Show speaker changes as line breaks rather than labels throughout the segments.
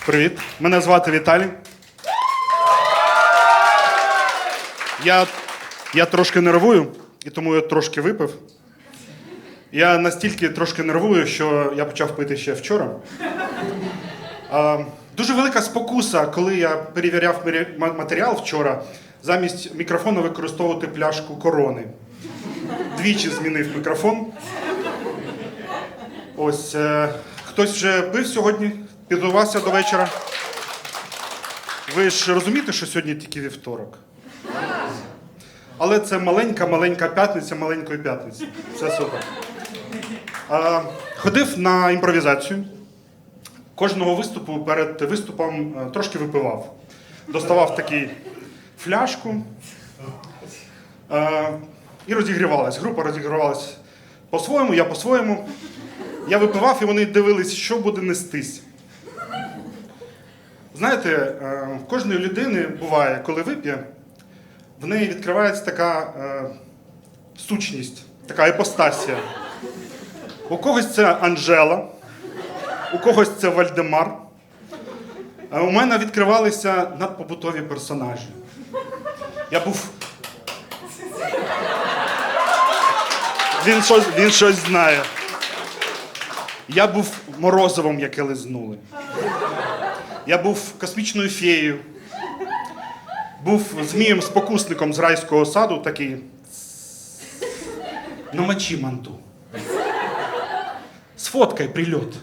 Привіт, мене звати Віталій. Я, я трошки нервую, і тому я трошки випив. Я настільки трошки нервую, що я почав пити ще вчора. А, дуже велика спокуса, коли я перевіряв матеріал вчора, замість мікрофона використовувати пляшку корони. Двічі змінив мікрофон. Ось е, хтось вже пив сьогодні, підготувався до вечора. Ви ж розумієте, що сьогодні тільки вівторок. Але це маленька-маленька п'ятниця маленької п'ятниці. Все супер. А, ходив на імпровізацію. Кожного виступу перед виступом е, трошки випивав. Доставав такий фляжку е, і розігрівалась. Група розігрівалась по-своєму, я по-своєму. Я випивав, і вони дивились, що буде нестись. Знаєте, е, в кожної людини буває, коли вип'є, в неї відкривається така е, сущність, така іпостасія. У когось це Анжела, у когось це Вальдемар. А у мене відкривалися надпобутові персонажі. Я був. Він щось, він щось знає. Я був морозивом, яке лизнули. Я був космічною феєю. Був змієм-спокусником з райського саду, такий. Намочи манту. Сфоткай прильот.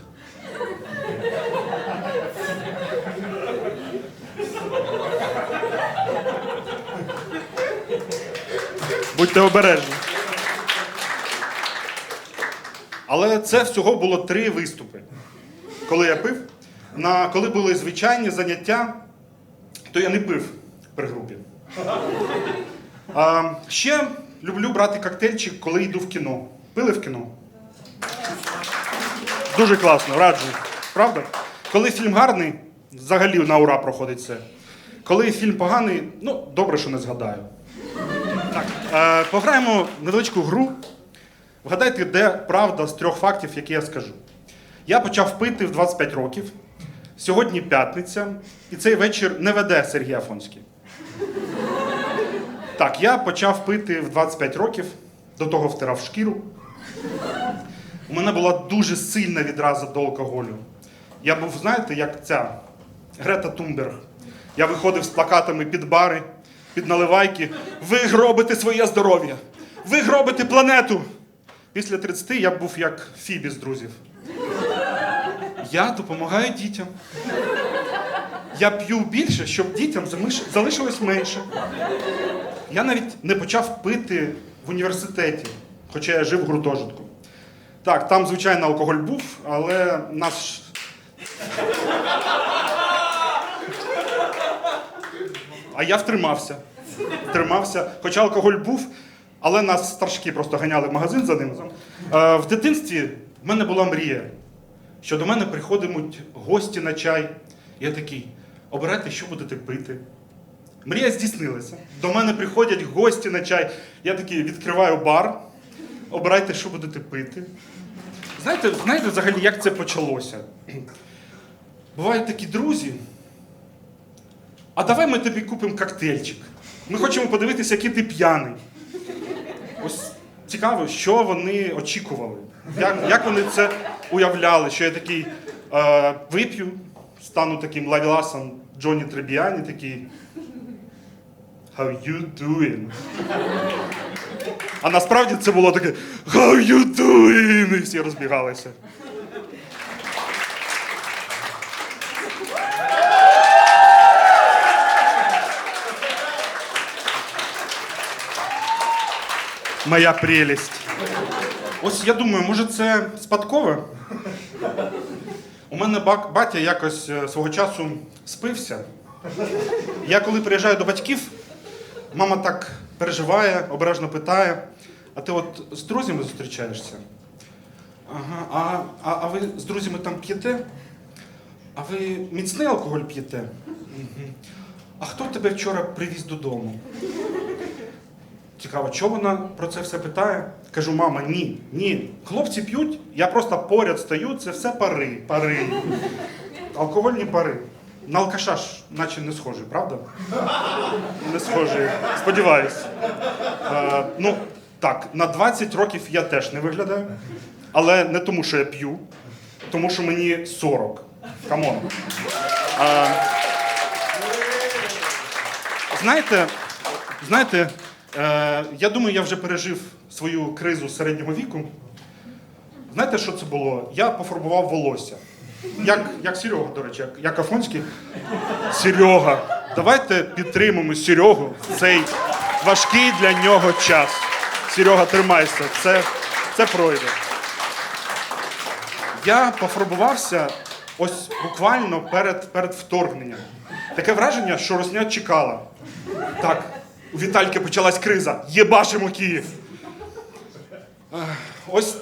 Будьте обережні. Але це всього було три виступи. Коли я пив, на, коли були звичайні заняття, то я не пив при групі. А, ще люблю брати коктейльчик, коли йду в кіно. Пили в кіно? Дуже класно, раджу. Правда? Коли фільм гарний, взагалі на ура проходить все. Коли фільм поганий, ну, добре, що не згадаю. Так, е, пограємо невеличку гру. Вгадайте, де правда з трьох фактів, які я скажу. Я почав пити в 25 років. Сьогодні п'ятниця, і цей вечір не веде Сергій Афонський. Так, я почав пити в 25 років, до того втирав шкіру. У мене була дуже сильна відраза до алкоголю. Я був, знаєте, як ця Грета Тумберг. Я виходив з плакатами під бари, під наливайки. Ви гробите своє здоров'я! Ви гробите планету! Після 30 я був як Фібі з друзів. Я допомагаю дітям. Я п'ю більше, щоб дітям залишилось менше. Я навіть не почав пити в університеті, хоча я жив в гуртожитку. Так, там, звичайно, алкоголь був, але наш. А я втримався. Втримався. Хоча алкоголь був, але нас старшки просто ганяли в магазин за ним. Е, в дитинстві в мене була мрія, що до мене приходитимуть гості на чай. Я такий, обирайте, що будете пити. Мрія здійснилася. До мене приходять гості на чай. Я такий відкриваю бар. Обирайте, що будете пити. Знаєте, знаєте взагалі, як це почалося? Бувають такі друзі. А давай ми тобі купимо коктейльчик. Ми хочемо подивитися, який ти п'яний. Ось цікаво, що вони очікували. Як, як вони це уявляли, що я такий е, вип'ю, стану таким лавіласом Джоні Требіані, такий. How you doing? А насправді це було таке How you doing? І всі розбігалися. Моя прелість. Ось я думаю, може це спадкове? У мене батя якось е, свого часу спився. Я коли приїжджаю до батьків, мама так переживає, обережно питає: а ти от з друзями зустрічаєшся? Ага, а, а, ви з друзями там п'єте? А ви міцний алкоголь п'єте? Мгм. А хто тебе вчора привіз додому? Цікаво, чого вона про це все питає? Кажу, мама, ні, ні. Хлопці п'ють, я просто поряд стою, це все пари, пари. алкогольні пари. На алкаша ж наче не схожий, правда? Не схожий. Сподіваюсь. Е, ну, так, на 20 років я теж не виглядаю. Але не тому, що я п'ю, тому що мені 40. Камон. Е, знаєте, знаєте, е, я думаю, я вже пережив свою кризу середнього віку. Знаєте, що це було? Я пофарбував волосся. Як, як Серега, до речі, як, як Афонський. Серега, давайте підтримаємо Серегу в цей важкий для нього час. Серега, тримайся, це, це пройде. Я пофарбувався ось буквально перед, перед вторгненням. Таке враження, що Росня чекала. Так, у Вітальки почалась криза. Єбашимо Київ. Ось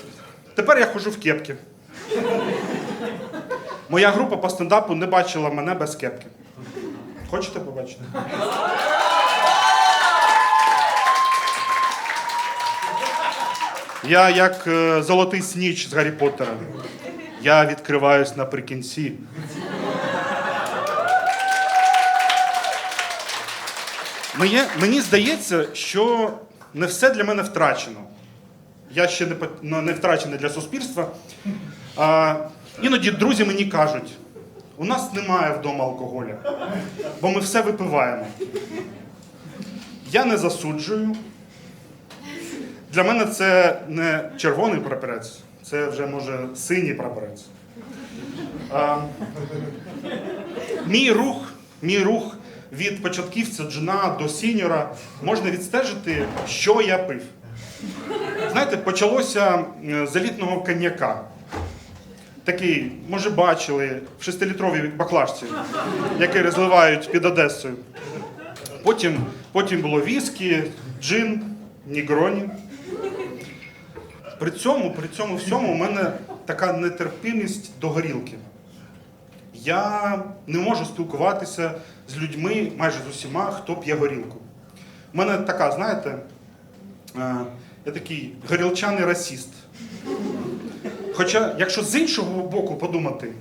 тепер я ходжу в кепки. Моя група по стендапу не бачила мене без кепки. Хочете побачити? Я як е, золотий сніч з Гаррі Поттера. Я відкриваюсь наприкінці. Мені, здається, що не все для мене втрачено. Я ще не, ну, не втрачений для суспільства. А, іноді друзі мені кажуть: у нас немає вдома алкоголя, бо ми все випиваємо. Я не засуджую. Для мене це не червоний прапорець, це вже може синій прапорець. А, мій рух, мій рух від початківця джина до сіньора можна відстежити, що я пив. Знаєте, почалося з елітного коньяка. Такий, може, бачили, в шестилітровій баклажці, який розливають під Одесою. Потім, потім було віскі, джин, нігроні. При цьому, при цьому всьому у мене така нетерпимість до горілки. Я не можу спілкуватися з людьми, майже з усіма, хто п'є горілку. У мене така, знаєте, е, я такий горілчаний расіст. Хоча, якщо з іншого боку подумати,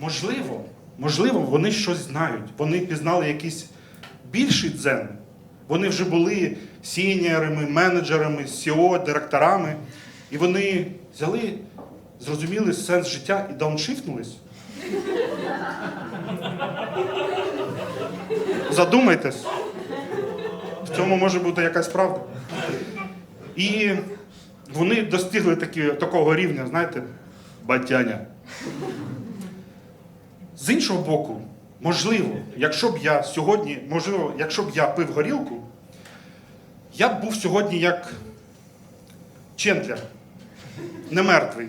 можливо, можливо, вони щось знають. Вони пізнали якийсь більший дзен. Вони вже були сіньорами, менеджерами, SEO, директорами. І вони взяли, зрозуміли сенс життя і дауншифтнулись. Задумайтесь. В цьому може бути якась правда. І вони достигли такі, такого рівня, знаєте, батяня. З іншого боку, можливо, якщо б я сьогодні, можливо, якщо б я пив горілку, я б був сьогодні як Чендлер, не мертвий.